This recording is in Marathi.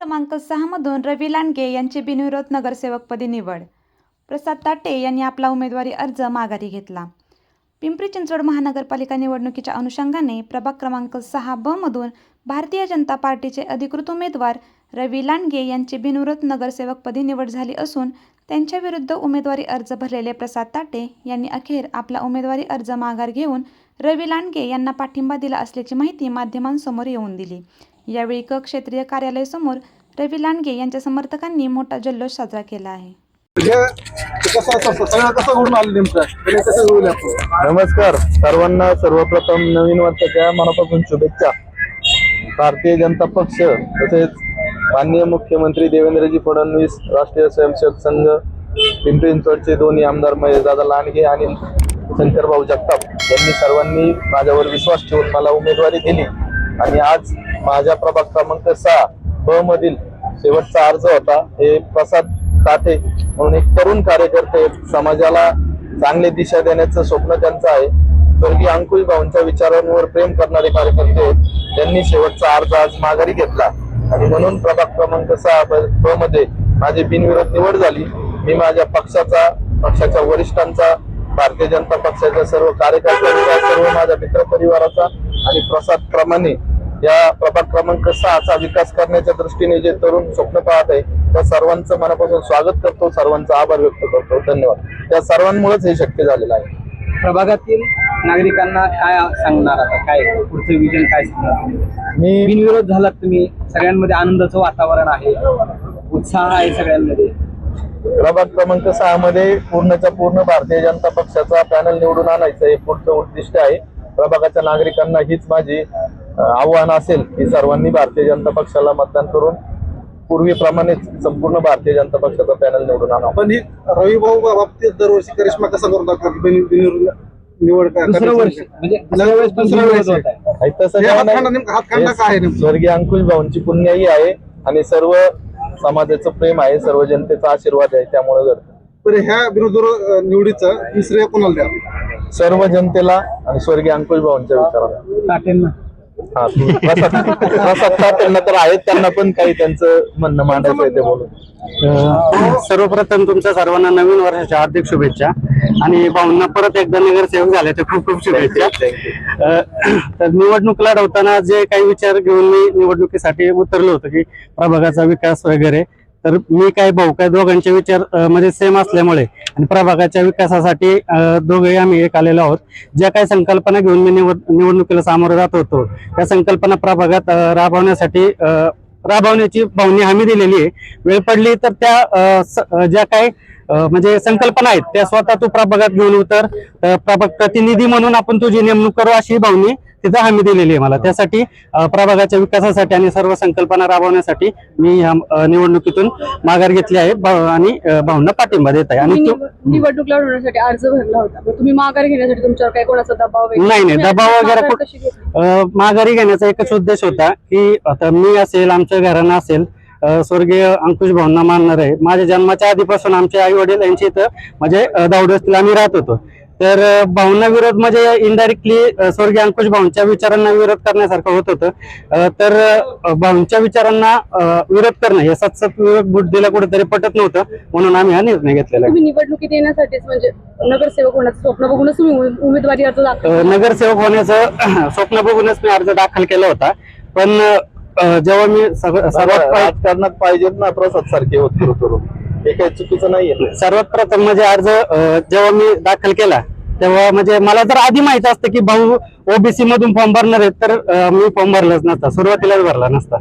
क्रमांक सहामधून रवी लांडगे यांची बिनविरोध नगरसेवकपदी निवड. प्रसाद ताटे यांनी आपला उमेदवारी अर्ज माघारी घेतला. पिंपरी चिंचवड महानगरपालिका निवडणुकीच्या अनुषंगाने प्रभाग क्रमांक सहा ब मधून भारतीय जनता पार्टीचे अधिकृत उमेदवार रवी लांडगे यांची बिनविरोध नगरसेवकपदी निवड झाली असून त्यांच्याविरुद्ध उमेदवारी अर्ज भरलेले प्रसाद ताटे यांनी अखेर आपला उमेदवारी अर्ज माघार घेऊन रवी लांडगे यांना पाठिंबा दिला असल्याची माहिती माध्यमांसमोर येऊन दिली. यावेळी क क्षेत्रीय कार्यालयासमोर रवी लांडगे यांच्या समर्थकांनी मोठा जल्लोष साजरा केला आहे. नमस्कार. सर्वांना सर्वप्रथम नवीन वर्षाच्या मनापासून शुभेच्छा. भारतीय जनता पक्ष तसेच माननीय मुख्यमंत्री देवेंद्रजी फडणवीस राष्ट्रीय स्वयंसेवक संघ पिंपरी चिंचवडचे दोन्ही आमदार महेशदादा लांडगे आणि शंकरभाऊ जगताप यांनी सर्वांनी माझ्यावर विश्वास ठेवून मला उमेदवारी दिली. आणि आज माझ्या प्रभाग क्रमांक सहा ब मधील शेवटचा अर्ज होता. हे प्रसाद ताठे म्हणून एक तरुण कार्यकर्ते समाजाला चांगली दिशा देण्याचं स्वप्न त्यांचं आहे. स्वर्गीय अंकुश भाऊंच्या विचारांवर प्रेम करणारे कार्यकर्ते आहेत. त्यांनी शेवटचा अर्ज आज माघारी घेतला. आणि म्हणून प्रभाग क्रमांक सहा ब मध्ये माझी बिनविरोध निवड झाली. मी माझ्या पक्षाचा पक्षाच्या वरिष्ठांचा भारतीय जनता पक्षाच्या सर्व कार्यकर्त्यांचा सर्व माझ्या मित्रपरिवाराचा आणि प्रसाद क्रमाने या प्रभाग क्रमांक सहाचा विकास करण्याच्या दृष्टीने जे तरुण स्वप्न पाहत आहे त्या सर्वांचं मनापासून स्वागत करतो सर्वांचा आभार व्यक्त करतो. धन्यवाद. त्या सर्वांमुळेच हे शक्य झालेलं आहे. प्रभागातील नागरिकांना काय सांगणार आता? काय पुढचं विजन काय सांगणार? मी बिनविरोध झालात तुम्ही. सगळ्यांमध्ये आनंदाचं वातावरण आहे. उत्साह आहे सगळ्यांमध्ये. प्रभाग क्रमांक सहा मध्ये पूर्णच्या पूर्ण भारतीय जनता पक्षाचा पॅनल निवडून आणायचं हे पुढचं उद्दिष्ट आहे. प्रभागाच्या नागरिकांना हीच माझी आव्हान असेल की सर्वांनी भारतीय जनता पक्षाला मतदान करून पूर्वीप्रमाणेच संपूर्ण भारतीय जनता पक्षाचा पॅनल निवडून आणावा. पण ही रवी भाऊ बाबतीत दरवर्षी करिश्मा कसा करतात बिन- बिनविरोध निवड का- दुसरं करण्याचं वर्ष. म्हणजे आणि? स्वर्गीय अंकुश भाऊंची पुण्याई आहे आणि सर्व समाजाचं प्रेम आहे सर्व जनतेचा आशीर्वाद आहे त्यामुळे घडतं. तर ह्या बिनविरोध निवडीचं ही श्रेय कोणाला द्या सर्व जनतेला आणि स्वर्गीय अंकुश भाऊंच्या विचाराला हा, तर आहेत त्यांना पण काही त्यांचं म्हणणं मांडायचं आहे ते बोलून. अ, सर्वप्रथम तुमच्या सर्वांना नवीन वर्षाच्या हार्दिक शुभेच्छा आणि भाऊंना परत एकदा नगरसेवक झाले तर खूप खूप शुभेच्छा. अ, तर निवडणूक लढवताना जे काही विचार घेऊन मी निवडणुकीसाठी उतरलो होतो की प्रभागाचा विकास वगैरे तर मी काय भाऊ काय दोघांचे विचार म्हणजे सेम असल्यामुळे आणि प्रभागाच्या विकासासाठी अ, दोघेही आम्ही एक आलेलो आहोत. ज्या काही संकल्पना घेऊन मी निवड निवडणुकीला सामोरं जात होतो त्या संकल्पना प्रभागात राबवण्यासाठी राबवण्याची भावनी हमी दिलेली आहे. वेळ पडली तर त्या स- ज्या काही म्हणजे संकल्पना आहेत त्या स्वतः तू प्रभागात घेऊन उतर. प्रभाग प्रतिनिधी म्हणून आपण तुझी नेमणूक करू अशी भावनी तिथं हमी दिलेली आहे मला. त्यासाठी अ, प्रभागाच्या विकासासाठी आणि सर्व संकल्पना राबवण्यासाठी मी ह्या निवडणुकीतून माघार घेतली आहे. आणि भाऊंना पाठिंबा देत आहे. आणि निवडणूक लढवण्यासाठी अर्ज भरला होता. तुम्ही माघार घेण्यासाठी तुमच्यावर काही कोणाचा दबाव? नाही, नाही, दबाव वगैरे माघार घेण्याचा एकच उद्देश होता की आता मी असेल आमच्या घराणं असेल स्वर्गीय अंकुश भाऊंना मानणार आहे. माझ्या जन्माच्या आधीपासून आमचे आई वडील यांची इथं म्हणजे अ, दावडवस्तीला आम्ही राहत होतो. तर भाऊंना विरोध म्हणजे इनडायरेक्टली स्वर्गीय अंकुश भाऊंच्या विचारांना विरोध करण्यासारखं होत होतं. तर भाऊंच्या विचारांना विरोध करणं हे सतसत विरोध बुद्धीला कुठेतरी पटत नव्हतं म्हणून आम्ही हा निर्णय घेतलेला आहे. निवडणुकीत येण्यासाठीच म्हणजे नगरसेवक होण्याचं स्वप्न बघूनच तुम्ही उमे- उमेदवारी अर्ज दाखल नगरसेवक होण्याचं स्वप्न बघूनच मी अर्ज दाखल केला होता. पण जेव्हा मी सर्वात राजकारणात पाहिजेत ना प्रसाद सारखे होत. हे काही चुकीचं नाहीये. सर्वात प्रथम म्हणजे अर्ज जेव्हा मी दाखल केला तेव्हा म्हणजे मला जर आधी माहीत असतं की भाऊ ओबीसी मधून फॉर्म भरणार आहेत तर मी फॉर्म भरलाच नसता. सुरुवातीलाच भरला नसता.